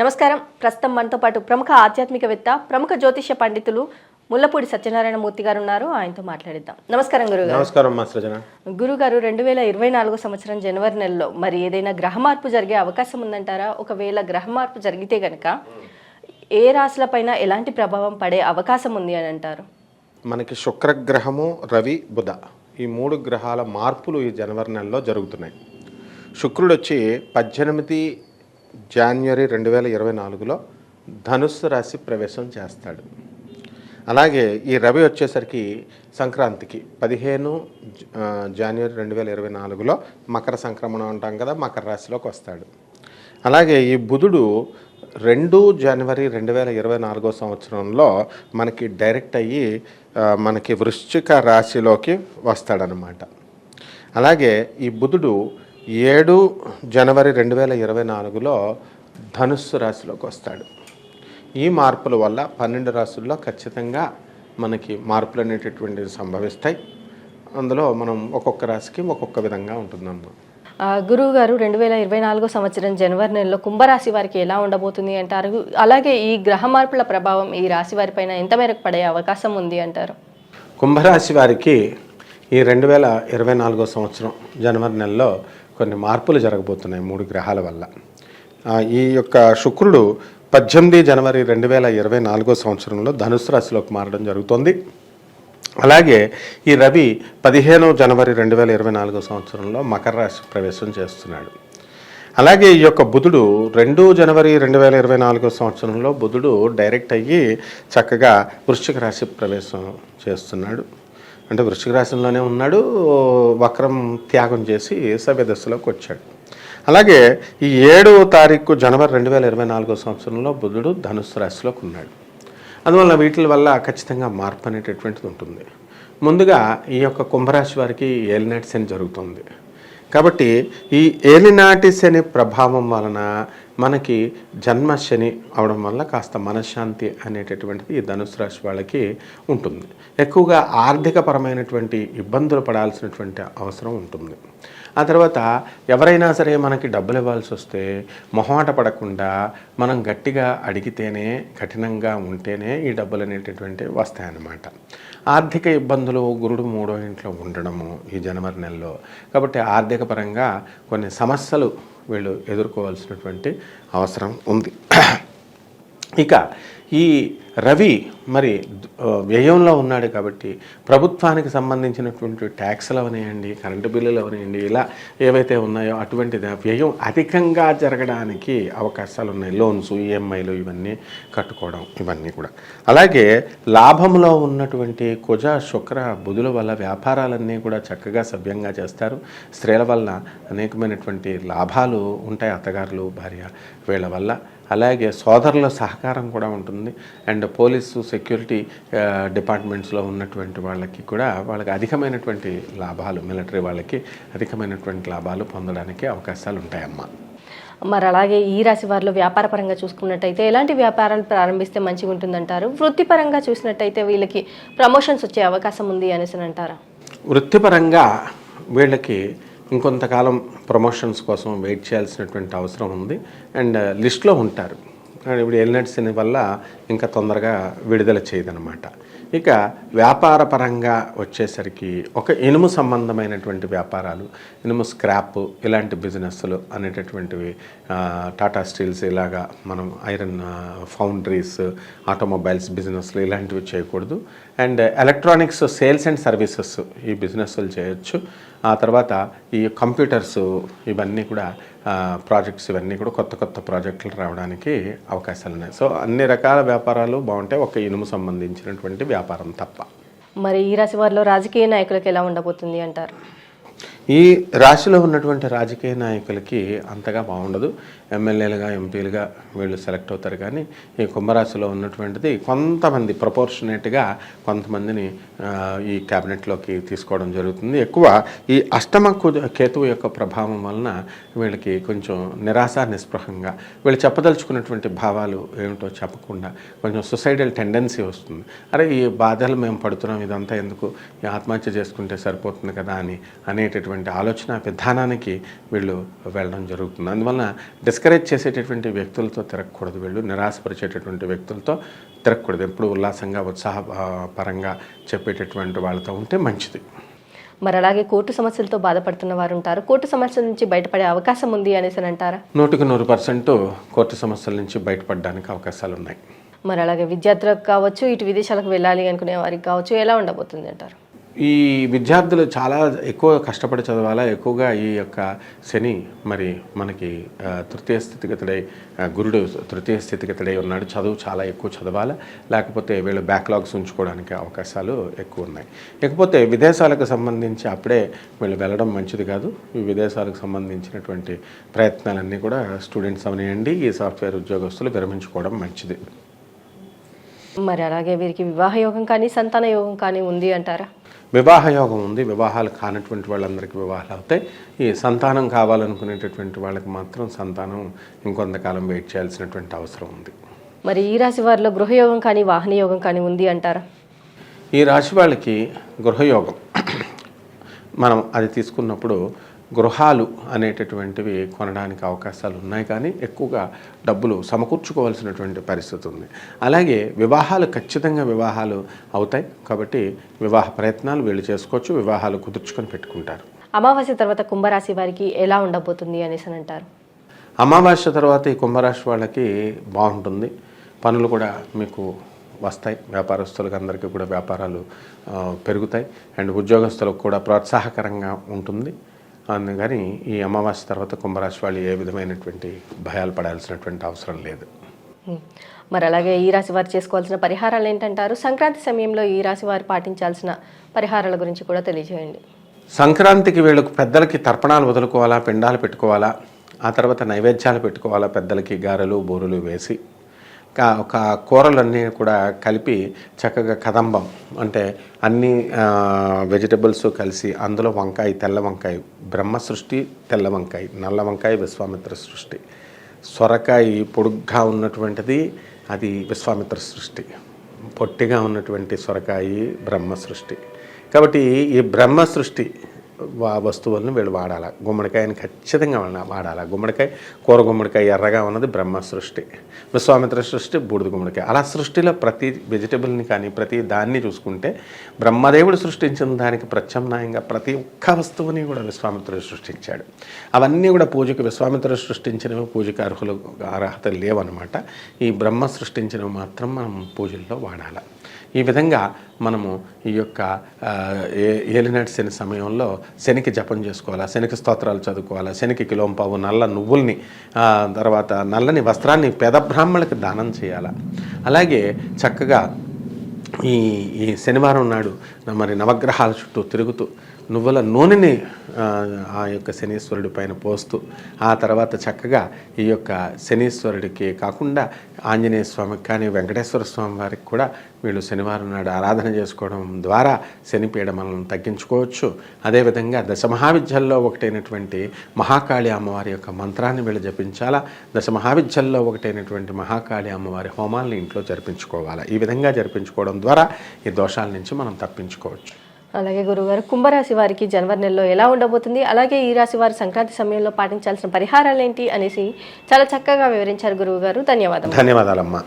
నమస్కారం. ప్రస్తుతం మనతో పాటు ప్రముఖ ఆధ్యాత్మికవేత్త ప్రముఖ జ్యోతిష్య పండితులు ముల్లపూడి సత్యనారాయణ మూర్తి గారు ఉన్నారు. ఆయనతో మాట్లాడిద్దాం. నమస్కారం గురుగారు. నమస్కారం సృజన గురుగారు రెండు వేల ఇరవై నాలుగో సంవత్సరం జనవరి నెలలో మరి ఏదైనా గ్రహ మార్పు జరిగే అవకాశం ఉందంటారా? ఒకవేళ గ్రహ మార్పు జరిగితే గనక ఏ రాశులపైన ఎలాంటి ప్రభావం పడే అవకాశం ఉంది అని అంటారు? మనకి శుక్రగ్రహము రవి బుధ ఈ మూడు గ్రహాల మార్పులు ఈ జనవరి నెలలో జరుగుతున్నాయి. శుక్రుడు వచ్చి పద్దెనిమిది జాన్వరి రెండు వేల ఇరవై నాలుగులో ధనుస్సు రాశి ప్రవేశం చేస్తాడు. అలాగే ఈ రవి వచ్చేసరికి సంక్రాంతికి పదిహేను జ- జనవరి రెండు వేల ఇరవై నాలుగులో మకర సంక్రమణం అంటాం కదా మకర రాశిలోకి వస్తాడు. అలాగే ఈ బుధుడు రెండు జనవరి రెండు వేల ఇరవై నాలుగో సంవత్సరంలో మనకి డైరెక్ట్ అయ్యి మనకి వృశ్చిక రాశిలోకి వస్తాడనమాట. అలాగే ఈ బుధుడు ఏడు జనవరి రెండు వేల ఇరవై నాలుగులో ధనుస్సు రాశిలోకి వస్తాడు. ఈ మార్పుల వల్ల పన్నెండు రాసుల్లో ఖచ్చితంగా మనకి మార్పులు అనేటటువంటివి సంభవిస్తాయి. అందులో మనం ఒక్కొక్క రాశికి ఒక్కొక్క విధంగా ఉంటుందన్నమాట. ఆ, గురువు గారు రెండు వేల ఇరవై నాలుగో సంవత్సరం జనవరి నెలలో కుంభరాశి వారికి ఎలా ఉండబోతుంది అంటారు? అలాగే ఈ గ్రహ మార్పుల ప్రభావం ఈ రాశి వారిపైన ఎంత మేరకు పడే అవకాశం ఉంది అంటారు? కుంభరాశి వారికి ఈ రెండు వేల ఇరవై నాలుగో సంవత్సరం జనవరి నెలలో కొన్ని మార్పులు జరగబోతున్నాయి మూడు గ్రహాల వల్ల. ఈ యొక్క శుక్రుడు పద్దెనిమిది జనవరి రెండు వేల ఇరవై నాలుగో సంవత్సరంలో ధనుసు రాశిలోకి మారడం జరుగుతుంది. అలాగే ఈ రవి పదిహేను జనవరి రెండు వేల ఇరవై నాలుగో సంవత్సరంలో మకర రాశి ప్రవేశం చేస్తున్నాడు. అలాగే ఈ యొక్క బుధుడు రెండు జనవరి రెండు వేల ఇరవై నాలుగో సంవత్సరంలో బుధుడు డైరెక్ట్ అయ్యి చక్కగా వృశ్చిక రాశి ప్రవేశం చేస్తున్నాడు. అంటే వృశ్చిక రాశిలోనే ఉన్నాడు వక్రం త్యాగం చేసి సవ్యదశలోకి వచ్చాడు. అలాగే ఈ ఏడవ తారీఖు జనవరి రెండు వేల ఇరవై నాలుగో సంవత్సరంలో బుధుడు ధనుస్సు రాశిలోకి ఉన్నాడు. అందువల్ల వీటి వల్ల ఖచ్చితంగా మార్పు అనేటటువంటిది ఉంటుంది. ముందుగా ఈ యొక్క కుంభరాశి వారికి ఏలినాటి శని జరుగుతుంది. కాబట్టి ఈ ఏలినాటి శని ప్రభావం వలన మనకి జన్మ శని అవడం వల్ల కాస్త మనశ్శాంతి అనేటటువంటిది ఈ ధనుసు రాశి వాళ్ళకి ఉంటుంది. ఎక్కువగా ఆర్థికపరమైనటువంటి ఇబ్బందులు పడాల్సినటువంటి అవసరం ఉంటుంది. ఆ తర్వాత ఎవరైనా సరే మనకి డబ్బులు ఇవ్వాల్సి వస్తే మొహమాట పడకుండా మనం గట్టిగా అడిగితేనే కఠినంగా ఉంటేనే ఈ డబ్బులు అనేటటువంటివి వస్తాయన్నమాట. ఆర్థిక ఇబ్బందులు గురుడు మూడో ఇంట్లో ఉండడము ఈ జనవరి నెలలో. కాబట్టి ఆర్థిక పరంగా కొన్ని సమస్యలు వీళ్ళు ఎదుర్కోవాల్సినటువంటి అవసరం ఉంది. ఇక ఈ రవి మరి వ్యయంలో ఉన్నాడు కాబట్టి ప్రభుత్వానికి సంబంధించినటువంటి ట్యాక్స్లు అవనివ్వండి కరెంటు బిల్లులు అవనియండి ఇలా ఏవైతే ఉన్నాయో అటువంటి వ్యయం అధికంగా జరగడానికి అవకాశాలు ఉన్నాయి లోన్స్ ఈఎంఐలు ఇవన్నీ కట్టుకోవడం ఇవన్నీ కూడా. అలాగే లాభంలో ఉన్నటువంటి కుజ శుక్ర బుధుల వల్ల వ్యాపారాలన్నీ కూడా చక్కగా సభ్యంగా చేస్తారు. స్త్రీల వల్ల అనేకమైనటువంటి లాభాలు ఉంటాయి అత్తగారులు భార్య వీళ్ళ వల్ల. అలాగే సోదరుల సహకారం కూడా ఉంటుంది. అండ్ పోలీసు సెక్యూరిటీ డిపార్ట్మెంట్స్లో ఉన్నటువంటి వాళ్ళకి కూడా వాళ్ళకి అధికమైనటువంటి లాభాలు మిలిటరీ వాళ్ళకి అధికమైనటువంటి లాభాలు పొందడానికి అవకాశాలు ఉంటాయమ్మా. మరి అలాగే ఈ రాశి వారిలో వ్యాపార పరంగా చూసుకున్నట్టయితే ఎలాంటి వ్యాపారాలు ప్రారంభిస్తే మంచిగా ఉంటుందంటారు? వృత్తిపరంగా చూసినట్టయితే వీళ్ళకి ప్రమోషన్స్ వచ్చే అవకాశం ఉంది అనేసి అంటారా? వృత్తిపరంగా వీళ్ళకి ఇంకొంతకాలం ప్రమోషన్స్ కోసం వెయిట్ చేయాల్సినటువంటి అవసరం ఉంది. అండ్ లిస్ట్లో ఉంటారు. ఇప్పుడు ఎల్నెట్ వల్ల ఇంకా తొందరగా విడుదల చేయదనమాట ఇక వ్యాపార పరంగా వచ్చేసరికి ఒక ఇనుము సంబంధమైనటువంటి వ్యాపారాలు ఇనుము స్క్రాప్ ఇలాంటి బిజినెస్లు అనేటటువంటివి టాటా స్టీల్స్ ఇలాగా మనం ఐరన్ ఫౌండరీస్ ఆటోమొబైల్స్ బిజినెస్లు ఇలాంటివి చేయకూడదు. And electronics sales and services ఈ బిజినెస్లు చేయొచ్చు. ఆ తర్వాత ఈ కంప్యూటర్స్ ఇవన్నీ కూడా ప్రాజెక్ట్స్ ఇవన్నీ కూడా కొత్త కొత్త ప్రాజెక్టులు రావడానికి అవకాశాలు ఉన్నాయి సో అన్ని రకాల వ్యాపారాలు బాగుంటాయి ఒక ఇనుము సంబంధించినటువంటి వ్యాపారం తప్ప. మరి ఈ రాశి వారిలో రాజకీయ నాయకులకు ఎలా ఉండబోతుంది అంటారు? ఈ రాశిలో ఉన్నటువంటి రాజకీయ నాయకులకి అంతగా బాగుండదు. ఎమ్మెల్యేలుగా ఎంపీలుగా వీళ్ళు సెలెక్ట్ అవుతారు. కానీ ఈ కుంభరాశిలో ఉన్నటువంటిది కొంతమంది ప్రపోర్షనేట్గా కొంతమందిని ఈ క్యాబినెట్లోకి తీసుకోవడం జరుగుతుంది. ఎక్కువ ఈ అష్టమ కేతువు యొక్క ప్రభావం వలన వీళ్ళకి కొంచెం నిరాశ నిస్పృహంగా వీళ్ళు చెప్పదలుచుకున్నటువంటి భావాలు ఏమిటో చెప్పకుండా కొంచెం సుసైడల్ టెండెన్సీ వస్తుంది. అరే ఈ బాధలు మేము పడుతున్నాం ఇదంతా ఎందుకు? ఆత్మహత్య చేసుకుంటే సరిపోతుంది కదా అని అనేటటువంటి ఆలోచన విధానానికి వీళ్ళు వెళ్ళడం జరుగుతుంది. అందువలన డిస్కరేజ్ చేసేటటువంటి వ్యక్తులతో తిరగకూడదు. వీళ్ళు నిరాశపరిచేటటువంటి వ్యక్తులతో తిరగకూడదు. ఎప్పుడు ఉల్లాసంగా ఉత్సాహ పరంగా పరంగా చెప్పేటటువంటి వాళ్ళతో ఉంటే మంచిది. మరి అలాగే కోర్టు సమస్యలతో బాధపడుతున్న వారు ఉంటారు కోర్టు సమస్యల నుంచి బయటపడే అవకాశం ఉంది అనేసి అని అంటారా? నూటికి నూరు పర్సెంట్ కోర్టు సమస్యల నుంచి బయటపడడానికి అవకాశాలు ఉన్నాయి. మరి అలాగే విద్యార్థులకు కావచ్చు ఇటు విదేశాలకు వెళ్ళాలి అనుకునే వారికి కావచ్చు ఎలా ఉండబోతుంది అంటారు? ఈ విద్యార్థులు చాలా ఎక్కువ కష్టపడి చదవాలా? ఎక్కువగా ఈ యొక్క శని మరి మనకి తృతీయ స్థితిగతుడై గురుడు తృతీయ స్థితిగతుడై ఉన్నాడు. చదువు చాలా ఎక్కువ చదవాలా? లేకపోతే వీళ్ళు బ్యాక్లాగ్స్ ఉంచుకోవడానికి అవకాశాలు ఎక్కువ ఉన్నాయి. లేకపోతే విదేశాలకు సంబంధించి అప్పుడే వీళ్ళు వెళ్ళడం మంచిది కాదు. ఈ విదేశాలకు సంబంధించినటువంటి ప్రయత్నాలన్నీ కూడా స్టూడెంట్స్ అవనియండి. ఈ సాఫ్ట్వేర్ ఉద్యోగస్తులు విరమించుకోవడం మంచిది. మరి అలాగే వీరికి వివాహ యోగం కానీ సంతాన యోగం కానీ ఉంది అంటారా? వివాహ యోగం ఉంది. వివాహాలు కానటువంటి వాళ్ళందరికీ వివాహాలు అవుతాయి. ఈ సంతానం కావాలనుకునేటటువంటి వాళ్ళకి మాత్రం సంతానం ఇంకొంతకాలం వెయిట్ చేయాల్సినటువంటి అవసరం ఉంది. మరి ఈ రాశి వారిలో గృహయోగం కానీ వాహన యోగం కానీ ఉంది అంటారా? ఈ రాశి వాళ్ళకి గృహయోగం. మనం అది తీసుకున్నప్పుడు గృహాలు అనేటటువంటివి కొనడానికి అవకాశాలు ఉన్నాయి కానీ ఎక్కువగా డబ్బులు సమకూర్చుకోవాల్సినటువంటి పరిస్థితి ఉంది. అలాగే వివాహాలు ఖచ్చితంగా వివాహాలు అవుతాయి కాబట్టి వివాహ ప్రయత్నాలు వీళ్ళు చేసుకోవచ్చు వివాహాలు కుదుర్చుకొని పెట్టుకుంటారు. అమావాస్య తర్వాత కుంభరాశి వారికి ఎలా ఉండబోతుంది అనేసి అని అంటారు? అమావాస్య తర్వాత ఈ కుంభరాశి వాళ్ళకి బాగుంటుంది. పనులు కూడా మీకు వస్తాయి. వ్యాపారస్తులకు అందరికీ కూడా వ్యాపారాలు పెరుగుతాయి. అండ్ ఉద్యోగస్తులకు కూడా ప్రోత్సాహకరంగా ఉంటుంది. అందుకని ఈ అమావాస్య తర్వాత కుంభరాశి వాళ్ళు ఏ విధమైనటువంటి భయాలు పడాల్సినటువంటి అవసరం లేదు. మరి అలాగే ఈ రాశి వారు చేసుకోవాల్సిన పరిహారాలు ఏంటంటారు? సంక్రాంతి సమయంలో ఈ రాశి వారు పాటించాల్సిన పరిహారాల గురించి కూడా తెలియజేయండి. సంక్రాంతికి వీళ్ళకు పెద్దలకి తర్పణాలు వదులుకోవాలా పిండాలు పెట్టుకోవాలా ఆ తర్వాత నైవేద్యాలు పెట్టుకోవాలా పెద్దలకి గారెలు బూరెలు వేసి ఒక కూరలన్నీ కూడా కలిపి చక్కగా కదంబం. అంటే అన్ని వెజిటబుల్స్ కలిసి అందులో వంకాయ తెల్ల వంకాయ బ్రహ్మ సృష్టి తెల్ల వంకాయ నల్ల వంకాయ విశ్వామిత్ర సృష్టి. సొరకాయ పొడుగ్గా ఉన్నటువంటిది అది విశ్వామిత్ర సృష్టి. పొట్టిగా ఉన్నటువంటి సొరకాయ బ్రహ్మ సృష్టి. కాబట్టి ఈ బ్రహ్మ సృష్టి వస్తువులను వీళ్ళు వాడాలి. గుమ్మడికాయని ఖచ్చితంగా వాడాలి. గుమ్మడికాయ కూర గుమ్మడికాయ ఎర్రగా ఉన్నది బ్రహ్మ సృష్టి. విశ్వామిత్ర సృష్టి బూడిద గుమ్మడికాయ. అలా సృష్టిలో ప్రతి వెజిటబుల్ని కానీ ప్రతి దాన్ని చూసుకుంటే బ్రహ్మదేవుడు సృష్టించిన దానికి ప్రత్యామ్నాయంగా ప్రతి ఒక్క వస్తువుని కూడా విశ్వామిత్రుడు సృష్టించాడు. అవన్నీ కూడా పూజకు విశ్వామిత్రుడు సృష్టించినవి పూజకు అర్హులు అర్హత లేవన్నమాట. ఈ బ్రహ్మ సృష్టించినవి మాత్రం మనం పూజల్లో వాడాలి. ఈ విధంగా మనము ఈ యొక్క ఆ, ఏ సమయంలో శనికి జపం చేసుకోవాలా శనికి స్తోత్రాలు చదువుకోవాలా శనికి కిలోంపావు నల్ల నువ్వుల్ని ఆ, తర్వాత నల్లని వస్త్రాన్ని పేద బ్రాహ్మణులకు దానం చేయాలా. అలాగే చక్కగా ఈ ఈ శనివారం నాడు మరి నవగ్రహాల చుట్టూ తిరుగుతూ నువ్వుల నూనెని ఆ, యొక్క శనీశ్వరుడి పైన పోస్తూ ఆ తర్వాత చక్కగా ఈ యొక్క శనీశ్వరుడికి కాకుండా ఆంజనేయ స్వామికి కానీ వెంకటేశ్వర స్వామి వారికి కూడా వీళ్ళు శనివారం నాడు ఆరాధన చేసుకోవడం ద్వారా శనిపీడ మనం తగ్గించుకోవచ్చు. అదేవిధంగా దశమహావిద్యల్లో ఒకటైనటువంటి మహాకాళి అమ్మవారి యొక్క మంత్రాన్ని వీళ్ళు జపించాలా దశమహావిద్యల్లో ఒకటైనటువంటి మహాకాళి అమ్మవారి హోమాలను ఇంట్లో జరిపించుకోవాలా. ఈ విధంగా జరిపించుకోవడం ద్వారా ఈ దోషాల నుంచి మనం తప్పించుకోవచ్చు. అలాగే గురుగారు కుంభరాశి వారికి జనవరి నెలలో ఎలా ఉండబోతుంది? అలాగే ఈ రాశి వారు సంక్రాంతి సమయంలో పాటించాల్సిన పరిహారాలు ఏంటి? అనేసి చాలా చక్కగా వివరించారు గురువు గారు ధన్యవాదాలు ధన్యవాదాలమ్మా.